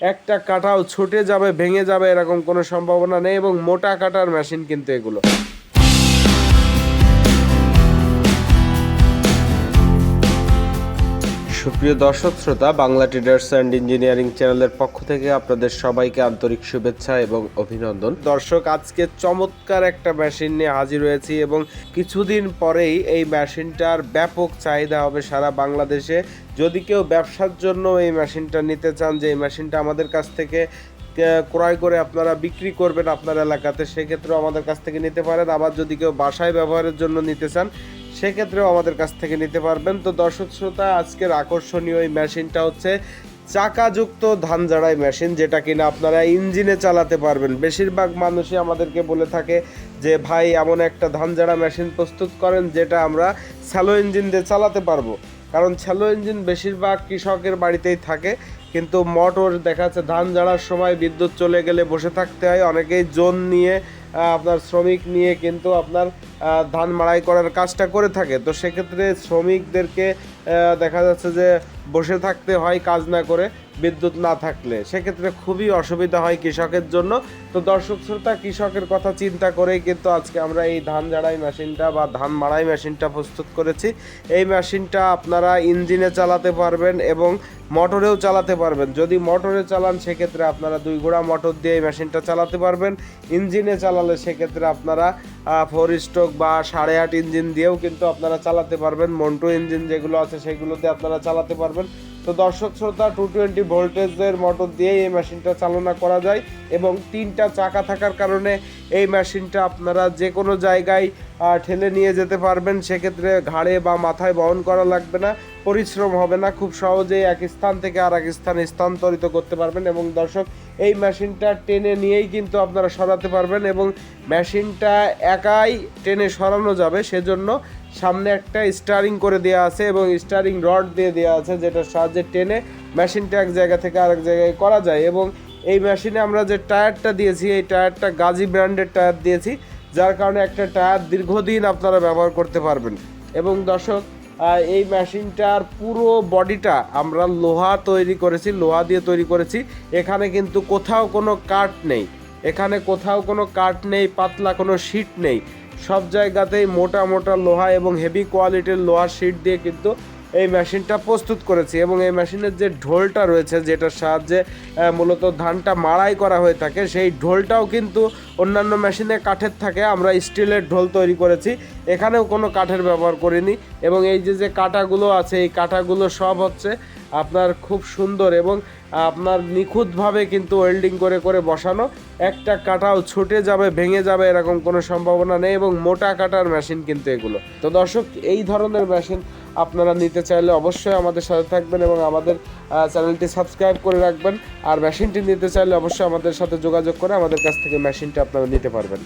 একটা কাটাও ছুটে যাবে, ভেঙে যাবে, এরকম কোনো সম্ভাবনা নেই এবং মোটা কাটার মেশিন কিন্তু এগুলো। সুপ্রিয় দর্শক, শ্রোতা, বাংলা ট্রেডার্স অ্যান্ড ইঞ্জিনিয়ারিং চ্যানেলের পক্ষ থেকে আপনাদের সবাইকে আন্তরিক শুভেচ্ছা এবং অভিনন্দন। দর্শক, আজকে চমৎকার একটা মেশিন নিয়ে হাজির হয়েছি এবং কিছুদিন পরেই এই মেশিনটার ব্যাপক চাহিদা হবে সারা বাংলাদেশে। যদি কেউ ব্যবসার জন্য এই মেশিনটা নিতে চান, যে এই মেশিনটা আমাদের কাছ থেকে ক্রয় করে আপনারা বিক্রি করবেন আপনার এলাকাতে, সেক্ষেত্রেও আমাদের কাছ থেকে নিতে পারেন। আবার যদি কেউ বাসায় ব্যবহারের জন্য নিতে চান সেক্ষেত্রেও আমাদের কাছ থেকে নিতে পারবেন। তো দর্শক শ্রোতা, আজকের আকর্ষণীয় এই মেশিনটা হচ্ছে চাকাযুক্ত ধান ঝাড়াই মেশিন, যেটা কিনা আপনারা ইঞ্জিনে চালাতে পারবেন। বেশিরভাগ মানুষই আমাদেরকে বলে থাকে যে, ভাই, এমন একটা ধান ঝাড়া মেশিন প্রস্তুত করেন যেটা আমরা স্যালো ইঞ্জিন দিয়ে চালাতে পারব। কারণ স্যালো ইঞ্জিন বেশিরভাগ কৃষকের বাড়িতেই থাকে, কিন্তু মোটর দেখা যাচ্ছে ধান ঝাড়ার সময় বিদ্যুৎ চলে গেলে বসে থাকতে হয়। অনেকেই জোন নিয়ে আপনার শ্রমিক নিয়ে কিন্তু আপনার ধান মাড়াই করার কাজটা করে থাকে। তো সেক্ষেত্রে শ্রমিকদেরকে দেখা যাচ্ছে যে বসে থাকতে হয় কাজ না করে। বিদ্যুৎ না থাকলে, সেক্ষেত্রে খুবই অসুবিধা হয় কৃষকের জন্য। তো দর্শক শ্রোতা, কৃষকের কথা চিন্তা করেই কিন্তু আজকে আমরা এই ধান ঝাড়াই মেশিনটা বা ধান মাড়াই মেশিনটা প্রস্তুত করেছি। এই মেশিনটা আপনারা ইঞ্জিনে চালাতে পারবেন এবং মোটরেও চালাতে পারবেন। যদি মোটরে চালান, সেক্ষেত্রে আপনারা দুই ঘোড়া মোটর দিয়ে এই মেশিনটা চালাতে পারবেন। ইঞ্জিনে চালালে সেক্ষেত্রে আপনারা ফোর স্ট্রোক বা সাড়ে আট ইঞ্জিন দিয়েও কিন্তু আপনারা চালাতে পারবেন। মন্টু ইঞ্জিন যেগুলো আছে সেগুলোতে আপনারা চালাতে পারবেন। তো দর্শক শ্রোতা টু টোয়েন্টি ভোল্টেজের মোটর দিয়ে এই মেশিনটা চালনা করা যায় এবং তিনটা চাকা থাকার কারণে এই মেশিনটা আপনারা যে কোনো জায়গায় ঠেলে নিয়ে যেতে পারবেন। সেক্ষেত্রে ঘাড়ে বা মাথায় বহন করা লাগবে না, পরিশ্রম হবে না। খুব সহজেই এক স্থান থেকে আর এক স্থানে স্থানান্তরিত করতে পারবেন এবং দর্শক, এই মেশিনটা টেনে নিয়েই কিন্তু আপনারা সরাতে পারবেন এবং মেশিনটা একাই টেনে সরানো যাবে। সেজন্য সামনে একটা স্টারিং করে দেওয়া আছে এবং স্টারিং রড দিয়ে দেওয়া আছে, যেটার সাহায্যে টেনে মেশিনটা এক জায়গা থেকে আরেক জায়গায় করা যায় এবং এই মেশিনে আমরা যে টায়ারটা দিয়েছি, এই টায়ারটা গাজী ব্র্যান্ডের টায়ার দিয়েছি, যার কারণে একটা টায়ার দীর্ঘদিন আপনারা ব্যবহার করতে পারবেন। এবং দর্শক এই মেশিনটার পুরো বডিটা আমরা লোহা তৈরি করেছি, লোহা দিয়ে তৈরি করেছি। এখানে কিন্তু কোথাও কোনো কাঠ নেই। এখানে কোথাও কোনো কাঠ নেই, পাতলা কোনো শিট নেই। সব জায়গাতেই মোটা মোটা লোহা এবং হেভি কোয়ালিটির লোহার শিট দিয়ে কিন্তু এই মেশিনটা প্রস্তুত করেছি এবং এই মেশিনের যে ঢোলটা রয়েছে, যেটার সাহায্যে মূলত ধানটা মাড়াই করা হয়ে থাকে, সেই ঢোলটাও কিন্তু অন্যান্য মেশিনে কাঠের থাকে। আমরা স্টিলের ঢোল তৈরি করেছি, এখানেও কোনো কাঠের ব্যবহার করিনি এবং এই যে যে কাঁটাগুলো আছে, এই কাঁটাগুলো সব হচ্ছে আপনার খুব সুন্দর এবং আপনার নিখুঁতভাবে কিন্তু ওয়েল্ডিং করে করে বসানো। একটা কাটাও ছুটে যাবে, ভেঙে যাবে এরকম কোনো সম্ভাবনা নেই এবং মোটা কাটার মেশিন কিন্তু এগুলো। তো দর্শক, এই ধরনের মেশিন আপনারা নিতে চাইলে অবশ্যই আমাদের সাথে থাকবেন এবং আমাদের চ্যানেলটি সাবস্ক্রাইব করে রাখবেন। আর মেশিনটি নিতে চাইলে অবশ্যই আমাদের সাথে যোগাযোগ করে আমাদের কাছ থেকে মেশিনটি আপনারা নিতে পারবেন।